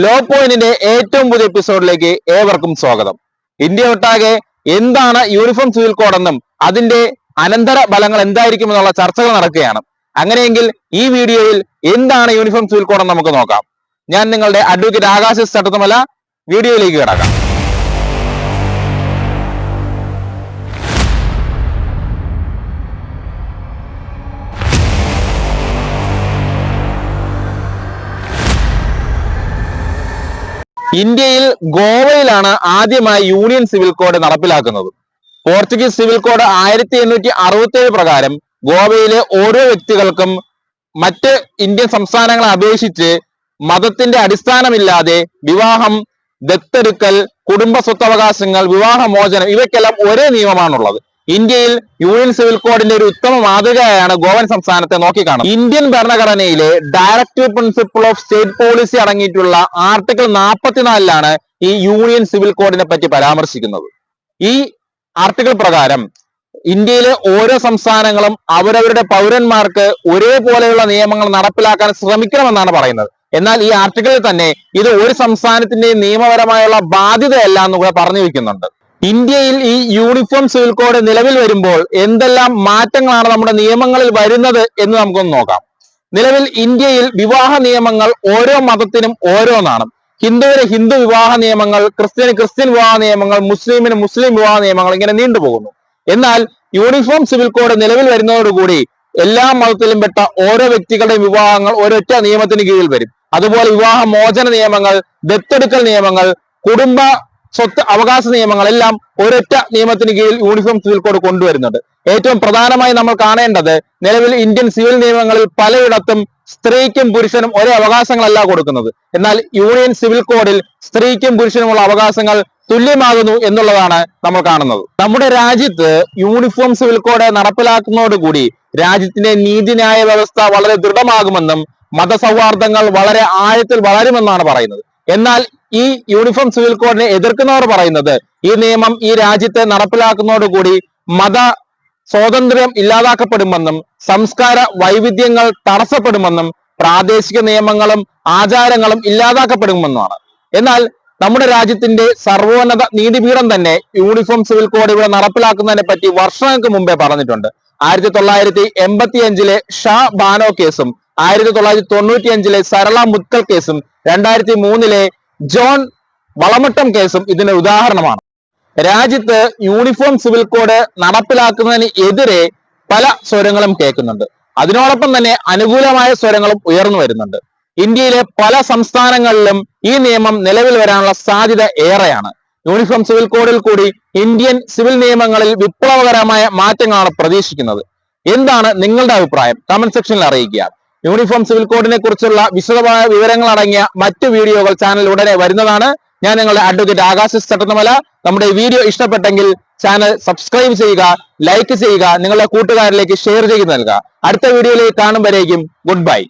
Law പോയിന്റിന്റെ ഏറ്റവും പുതിയ എപ്പിസോഡിലേക്ക് ഏവർക്കും സ്വാഗതം. ഇന്ത്യ ഒട്ടാകെ എന്താണ് യൂണിഫോം സിവിൽ കോഡെന്നും അതിന്റെ അനന്തര ഫലങ്ങൾ എന്തായിരിക്കും എന്നുള്ള ചർച്ചകൾ നടക്കുകയാണ്. അങ്ങനെയെങ്കിൽ ഈ വീഡിയോയിൽ എന്താണ് യൂണിഫോം സിവിൽ കോഡെന്ന് നമുക്ക് നോക്കാം. ഞാൻ നിങ്ങളുടെ അഡ്വക്കേറ്റ് ആകാശ് ചട്ടത്തുമല വീഡിയോയിലേക്ക് കിടക്കാം. ഇന്ത്യയിൽ ഗോവയിലാണ് ആദ്യമായി യൂണിയൻ സിവിൽ കോഡ് നടപ്പിലാക്കുന്നത്. പോർച്ചുഗീസ് സിവിൽ കോഡ് ആയിരത്തി എണ്ണൂറ്റി അറുപത്തി ഏഴ് പ്രകാരം ഗോവയിലെ ഓരോ വ്യക്തികൾക്കും മറ്റ് ഇന്ത്യൻ സംസ്ഥാനങ്ങളെ അപേക്ഷിച്ച് മതത്തിന്റെ അടിസ്ഥാനമില്ലാതെ വിവാഹം ദത്തെടുക്കൽ കുടുംബ സ്വത്തവകാശങ്ങൾ വിവാഹമോചനം ഇവയ്ക്കെല്ലാം ഒരേ നിയമമാണുള്ളത്. ഇന്ത്യയിൽ യൂണിയൻ സിവിൽ കോഡിന്റെ ഒരു ഉത്തമ മാതൃകയാണ് ഗോവൻ സംസ്ഥാനത്തെ നോക്കിക്കാണും ഇന്ത്യൻ ഭരണഘടനയിലെ directive principle of state policy അടങ്ങിയിട്ടുള്ള ആർട്ടിക്കിൾ നാൽപ്പത്തിനാലിലാണ് ഈ യൂണിയൻ സിവിൽ കോഡിനെ പറ്റി പരാമർശിക്കുന്നത്. ഈ ആർട്ടിക്കിൾ പ്രകാരം ഇന്ത്യയിലെ ഓരോ സംസ്ഥാനങ്ങളും അവരവരുടെ പൗരന്മാർക്ക് ഒരേപോലെയുള്ള നിയമങ്ങൾ നടപ്പിലാക്കാൻ ശ്രമിക്കണമെന്നാണ് പറയുന്നത്. എന്നാൽ ഈ ആർട്ടിക്കിളിൽ തന്നെ ഇത് ഒരു സംസ്ഥാനത്തിന്റെയും നിയമപരമായുള്ള ബാധ്യതയല്ല എന്ന് കൂടെ പറഞ്ഞു വെക്കുന്നുണ്ട് ഇന്ത്യയിൽ ഈ യൂണിഫോം സിവിൽ കോഡ് നിലവിൽ വരുമ്പോൾ എന്തെല്ലാം മാറ്റങ്ങളാണ് നമ്മുടെ നിയമങ്ങളിൽ വരുന്നത് എന്ന് നമുക്കൊന്ന് നോക്കാം. നിലവിൽ ഇന്ത്യയിൽ വിവാഹ നിയമങ്ങൾ ഓരോ മതത്തിനും ഓരോന്നാണ്. ഹിന്ദുവിന് ഹിന്ദു വിവാഹ നിയമങ്ങൾ ക്രിസ്ത്യന് ക്രിസ്ത്യൻ വിവാഹ നിയമങ്ങൾ മുസ്ലിമിന് മുസ്ലിം വിവാഹ നിയമങ്ങൾ ഇങ്ങനെ നീണ്ടുപോകുന്നു എന്നാൽ യൂണിഫോം സിവിൽ കോഡ് നിലവിൽ വരുന്നതോടുകൂടി എല്ലാ മതത്തിലും പെട്ട ഓരോ വ്യക്തികളുടെയും വിവാഹങ്ങൾ ഒരൊറ്റ നിയമത്തിന് കീഴിൽ വരും. അതുപോലെ വിവാഹ മോചന നിയമങ്ങൾ ദത്തെടുക്കൽ നിയമങ്ങൾ കുടുംബ സ്വത്ത് അവകാശ നിയമങ്ങളെല്ലാം ഒരൊറ്റ നിയമത്തിന് കീഴിൽ യൂണിഫോം സിവിൽ കോഡ് കൊണ്ടുവരുന്നുണ്ട്. ഏറ്റവും പ്രധാനമായി നമ്മൾ കാണേണ്ടത് നിലവിൽ ഇന്ത്യൻ സിവിൽ നിയമങ്ങളിൽ പലയിടത്തും സ്ത്രീക്കും പുരുഷനും ഒരേ അവകാശങ്ങളല്ല കൊടുക്കുന്നത്. എന്നാൽ യൂണിയൻ സിവിൽ കോഡിൽ സ്ത്രീക്കും പുരുഷനുമുള്ള അവകാശങ്ങൾ തുല്യമാകുന്നു എന്നുള്ളതാണ് നമ്മൾ കാണുന്നത്. നമ്മുടെ രാജ്യത്ത് യൂണിഫോം സിവിൽ കോഡ് നടപ്പിലാക്കുന്നതോടുകൂടി രാജ്യത്തിന്റെ നീതിന്യായ വ്യവസ്ഥ വളരെ ദൃഢമാകുമെന്നും മതസൗഹാർദ്ദങ്ങൾ വളരെ ആഴത്തിൽ വളരുമെന്നാണ് പറയുന്നത്. എന്നാൽ ഈ യൂണിഫോം സിവിൽ കോഡിനെ എതിർക്കുന്നവർ പറയുന്നത് ഈ നിയമം ഈ രാജ്യത്തെ നടപ്പിലാക്കുന്നതോടുകൂടി മത സ്വാതന്ത്ര്യം ഇല്ലാതാക്കപ്പെടുമെന്നും സംസ്കാര വൈവിധ്യങ്ങൾ തടസ്സപ്പെടുമെന്നും പ്രാദേശിക നിയമങ്ങളും ആചാരങ്ങളും ഇല്ലാതാക്കപ്പെടുമെന്നുമാണ്. എന്നാൽ നമ്മുടെ രാജ്യത്തിന്റെ സർവോന്നത നീതിപീഠം തന്നെ യൂണിഫോം സിവിൽ കോഡ് ഇവിടെ നടപ്പിലാക്കുന്നതിനെ പറ്റി വർഷങ്ങൾക്ക് മുമ്പേ പറഞ്ഞിട്ടുണ്ട്. ആയിരത്തി തൊള്ളായിരത്തി എൺപത്തി അഞ്ചിലെ ഷാ ബാനോ കേസും ആയിരത്തി തൊള്ളായിരത്തി തൊണ്ണൂറ്റി അഞ്ചിലെ സരള മുത്കൽ കേസും രണ്ടായിരത്തി മൂന്നിലെ ജോൺ വളമട്ടം കേസും ഇതിന് ഉദാഹരണമാണ്. രാജ്യത്ത് യൂണിഫോം സിവിൽ കോഡ് നടപ്പിലാക്കുന്നതിന് എതിരെ പല സ്വരങ്ങളും കേൾക്കുന്നുണ്ട്. അതിനോടൊപ്പം തന്നെ അനുകൂലമായ സ്വരങ്ങളും ഉയർന്നു വരുന്നുണ്ട്. ഇന്ത്യയിലെ പല സംസ്ഥാനങ്ങളിലും ഈ നിയമം നിലവിൽ വരാനുള്ള സാധ്യത ഏറെയാണ്. യൂണിഫോം സിവിൽ കോഡിൽ കൂടി ഇന്ത്യൻ സിവിൽ നിയമങ്ങളിൽ വിപ്ലവകരമായ മാറ്റങ്ങളാണ് പ്രതീക്ഷിക്കുന്നത്. എന്താണ് നിങ്ങളുടെ അഭിപ്രായം? കമന്റ് സെക്ഷനിൽ അറിയിക്കുക. യൂണിഫോം സിവിൽ കോഡിനെ കുറിച്ചുള്ള വിശദമായ വിവരങ്ങൾ അടങ്ങിയ മറ്റു വീഡിയോകൾ ചാനൽ ഉടനെ വരുന്നതാണ്. ഞാൻ നിങ്ങളുടെ അഡ്വക്കേറ്റ് ആകാശ് ചട്ടനമല നമ്മുടെ വീഡിയോ ഇഷ്ടപ്പെട്ടെങ്കിൽ ചാനൽ സബ്സ്ക്രൈബ് ചെയ്യുക ലൈക്ക് ചെയ്യുക നിങ്ങളുടെ കൂട്ടുകാരിലേക്ക് ഷെയർ ചെയ്ത് നൽകുക. അടുത്ത വീഡിയോയിലേക്ക് കാണുമ്പോഴേക്കും ഗുഡ് ബൈ